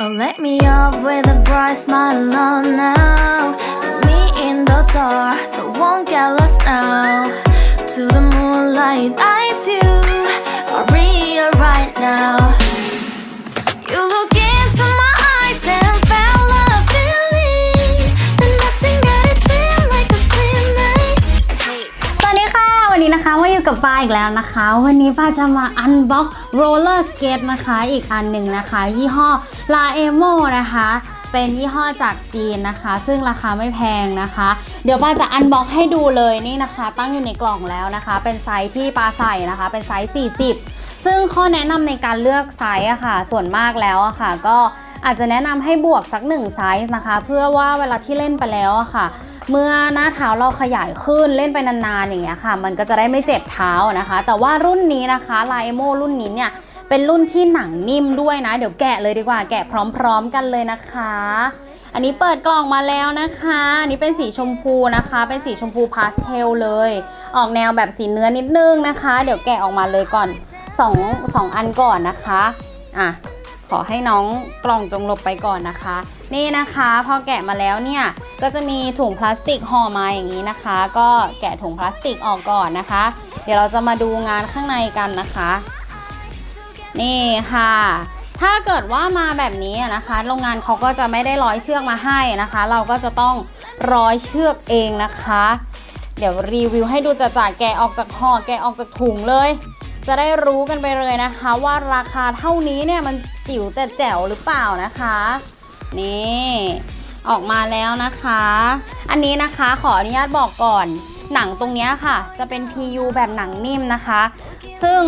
Oh, Wake me up with a bright smile on now. Put me in the dark, so won't get lost now. To the moonlight, eyes you, ค่ะวันนี้นะคะมาอยู่กับฟ้าอีกแล้วนะคะ วันนี้ฟ้าจะมาอันบ็อกโรลเลอร์สเกตนะคะอีกอันหนึ่งนะคะ ยี่ห้อ La e m o นะคะ เป็นยี่ห้อจากจีนนะคะ ซึ่งราคาไม่แพงนะคะ เดี๋ยวป้าจะอันบ็อกให้ดูเลยนี่นะคะ ตั้งอยู่ในกล่องแล้วนะคะ เป็นไซส์ที่ปาใส่นะคะ เป็นไซส์ 40 ซึ่งข้อแนะนำในการเลือกไซส์อะค่ะ ส่วนมากแล้วอะค่ะก็ อาจจะแนะนำให้บวกสัก1ไซส์นะคะ เพื่อว่าเวลาที่เล่นไปแล้วอะค่ะ เมื่อหน้าเท้าเราขยายขึ้นเล่นไปนานๆอย่างเงี้ยค่ะ มันก็จะได้ไม่เจ็บเท้านะคะ แต่ว่ารุ่นนี้นะคะไลโมรุ่นนี้เนี่ยเป็นรุ่นที่หนังนิ่มด้วยนะ เดี๋ยวแกะเลยดีกว่าแกะพร้อมๆกันเลยนะคะ อันนี้เปิดกล่องมาแล้วนะคะอันนี้เป็นสีชมพูนะคะ เป็นสีชมพูพาสเทลเลย ออกแนวแบบสีเนื้อนิดนึงนะคะ เดี๋ยวแกะออกมาเลยก่อนสองสองอันก่อนนะคะอะ ขอให้น้องกล่องจงหลบไปก่อนนะคะ นี่นะคะพอแกะมาแล้วเนี่ยก็จะมีถุงพลาสติกห่อมาอย่างนี้นะคะ ก็แกะถุงพลาสติกออกก่อนนะคะ เดี๋ยวเราจะมาดูงานข้างในกันนะคะ นี่ค่ะถ้าเกิดว่ามาแบบนี้นะคะ โรงงานเขาก็จะไม่ได้ร้อยเชือกมาให้นะคะ เราก็จะต้องร้อยเชือกเองนะคะ เดี๋ยวรีวิวให้ดูจะจ่าแกะออกจากห่อแกะออกจากถุงเลย จะได้รู้กันไปเลยนะคะ ว่าราคาเท่านี้เนี่ยมันจิ๋วแต่แจ๋วหรือเปล่านะคะ นี่ ออกมาแล้วนะคะ อันนี้นะคะขออนุญาตบอกก่อน หนังตรงนี้ค่ะ จะเป็น PU แบบหนังนิ่มนะคะ ซึ่ง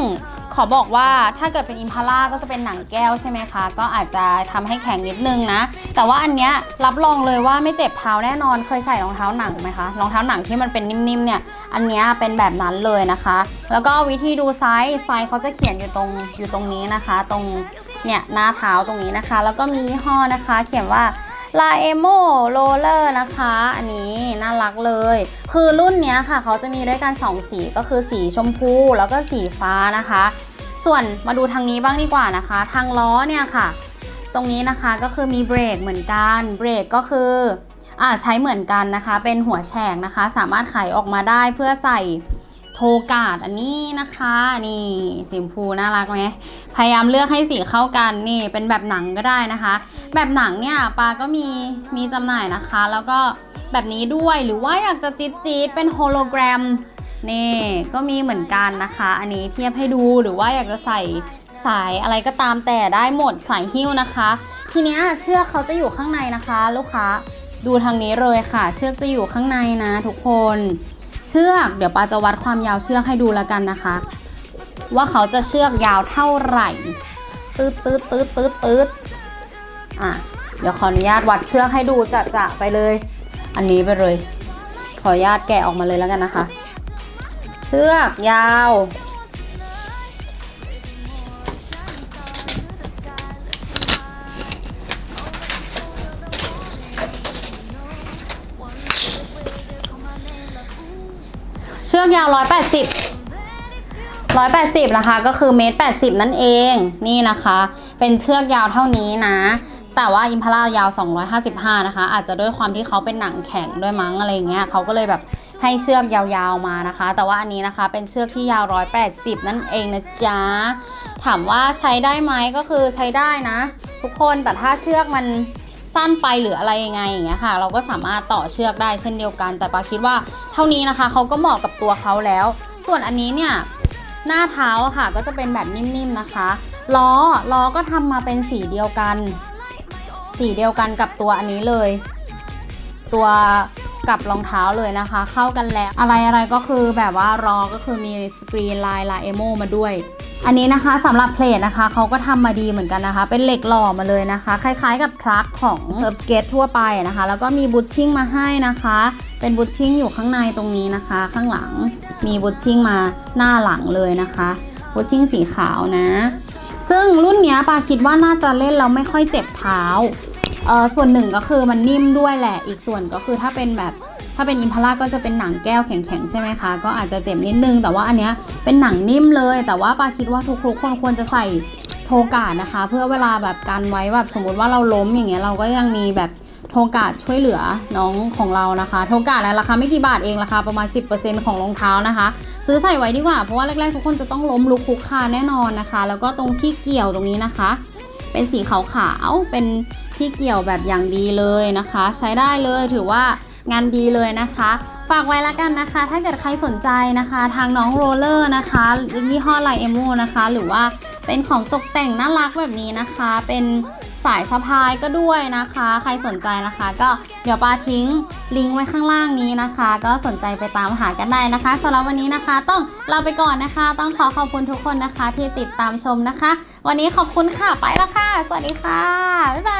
ขอบอกว่าถ้าเกิดเป็นอิมพาร่าก็จะเป็นหนังแก้วใช่ไหมคะ ก็อาจจะทำให้แข็งนิดนึงนะ แต่ว่าอันเนี้ยรับรองเลยว่าไม่เจ็บเท้าแน่นอน เคยใส่รองเท้าหนังไหมคะ รองเท้าหนังที่มันเป็นนิ่มๆเนี่ย อันเนี้ยเป็นแบบนั้นเลยนะคะ แล้วก็วิธีดูไซส์ไซส์เขาจะเขียนอยู่ตรงอยู่ตรงนี้นะคะ ตรงเนี่ยหน้าเท้าตรงนี้นะคะ แล้วก็มียี่ห้อนะคะ เขียนว่า ลาเอโมโรเลอร์นะคะ อันนี้น่ารักเลย คือรุ่นนี้ค่ะ เขาจะมีด้วยกัน 2 สีก็คือสีชมพูแล้วก็สีฟ้านะคะ ส่วนมาดูทางนี้บ้างดีกว่านะคะ ทางล้อเนี่ยค่ะ ตรงนี้นะคะก็คือมีเบรกเหมือนกันเบรกก็คืออ่าใช้เหมือนกันนะคะ เป็นหัวแฉกนะคะ สามารถไขออกมาได้เพื่อใส่ โทการ์ดอันนี้นะคะ นี่สีชมพูน่ารักไหมพยายามเลือกให้สีเข้ากันนี่เป็นแบบหนังก็ได้นะคะ แบบหนังเนี่ยปาก็มีมีจำหน่ายนะคะ แล้วก็แบบนี้ด้วยหรือว่าอยากจะจี๊ดจี๊ดเป็นโฮโลแกรมนี่ก็มีเหมือนกันนะคะ อันนี้เทียบให้ดูหรือว่าอยากจะใส่สายอะไรก็ตามแต่ได้หมดสายหิ้วนะคะ ทีนี้เชือกเขาจะอยู่ข้างในนะคะ ลูกค้าดูทางนี้เลยค่ะ เชือกจะอยู่ข้างในนะทุกคน เชือกเดี๋ยวปาจะวัดความยาวเชือกให้ดูแล้วกันนะคะ ว่าเขาจะเชือกยาวเท่าไหร่ตืดตืดตืดตืดตืดอะเดี๋ยวขออนุญาตวัดเชือกให้ดูจะจะไปเลย อันนี้ไปเลย ขออนุญาตแกะออกมาเลยแล้วกันนะคะ เชือกยาว ชือกยาว 180 180 นะคะ ก็คือเมตร80 นั่นเอง นี่นะคะ เป็นเชือกยาวเท่านี้นะ แต่ว่าอิมพาร่ายาว 255 นะคะ อาจจะด้วยความที่เขาเป็นหนังแข็งด้วยมั้งอะไรเงี้ยเขาก็เลยแบบให้เชือกยาวๆมานะคะ แต่ว่าอันนี้นะคะเป็นเชือกที่ยาว 180 นั่นเองนะจ๊ะ ถามว่าใช้ได้ไหมก็คือใช้ได้นะ ทุกคนแต่ถ้าเชือกมัน สั้นไปหรืออะไรยังไงอย่างเงี้ยค่ะ เราก็สามารถต่อเชือกได้เช่นเดียวกัน แต่ปาคิดว่าเท่านี้นะคะเขาก็เหมาะกับตัวเขาแล้ว ส่วนอันนี้เนี่ยหน้าเท้าค่ะก็จะเป็นแบบนิ่มๆนะคะล้อล้อก็ทำมาเป็นสีเดียวกัน สีเดียวกันกับตัวอันนี้เลย ตัวกับรองเท้าเลยนะคะ เข้ากันแล้วอะไรอะไรก็คือแบบว่ารอก็คือมีสกรีนลายลายเอโมมาด้วย อันนี้นะคะสำหรับเพลทนะคะเขาก็ทำมาดีเหมือนกันนะคะ เป็นเหล็กหล่อมาเลยนะคะ คล้ายๆกับทรัคของเซิร์ฟสเกตทั่วไปนะคะ แล้วก็มีบูทชิ่งมาให้นะคะ เป็นบูทชิ่งอยู่ข้างในตรงนี้นะคะ ข้างหลังมีบูทชิ่งมาหน้าหลังเลยนะคะบูทชิ่งสีขาวนะ ซึ่งรุ่นเนี้ยปาคิดว่าน่าจะเล่นแล้วไม่ค่อยเจ็บเท้าเออส่วนหนึ่งก็คือมันนิ่มด้วยแหละ อีกส่วนก็คือถ้าเป็นแบบ ถ้าเป็นอิมพาร่าก็จะเป็นหนังแก้วแข็งๆใช่ไหมคะ ก็อาจจะเจ็บนิดนึง แต่ว่าอันเนี้ยเป็นหนังนิ่มเลย แต่ว่าปาคิดว่าทุกๆคนควรจะใส่โทการ์ดนะคะ เพื่อเวลาแบบการไว้แบบสมมติว่าเราล้มอย่างเงี้ยเราก็ยังมีแบบโทการ์ดช่วยเหลือน้องของเรานะคะ โทการ์ดนะราคาไม่กี่บาทเองราคาประมาณ 10%ของรองเท้านะคะ ซื้อใส่ไว้ดีกว่า เพราะว่าแรกๆทุกคนจะต้องล้มลุกคลุกคลานแน่นอนนะคะ แล้วก็ตรงที่เกี่ยวตรงนี้นะคะ เป็นสีขาวๆเป็นที่เกี่ยวแบบอย่างดีเลยนะคะ ใช้ได้เลยถือว่า งานดีเลยนะคะ ฝากไว้ล้วกันนะคะ ถ้าเกิดใครสนใจนะคะ ทางน้องโรลเลอร์นะคะยี่ห้อไลเอโมนะคะ หรือว่าเป็นของตกแต่งน่ารักแบบนี้นะคะ เป็นสายสะพายก็ด้วยนะคะ ใครสนใจนะคะ ก็เดี๋ยวปาทิ้งลิงก์ไว้ข้างล่างนี้นะคะ ก็สนใจไปตามหากันได้นะคะสำหรับวันนี้นะคะ ต้องลาไปก่อนนะคะ ต้องขอขอบคุณทุกคนนะคะที่ติดตามชมนะคะ วันนี้ขอบคุณค่ะไปแล้วค่ะ สวัสดีค่ะ บ๊ายบาย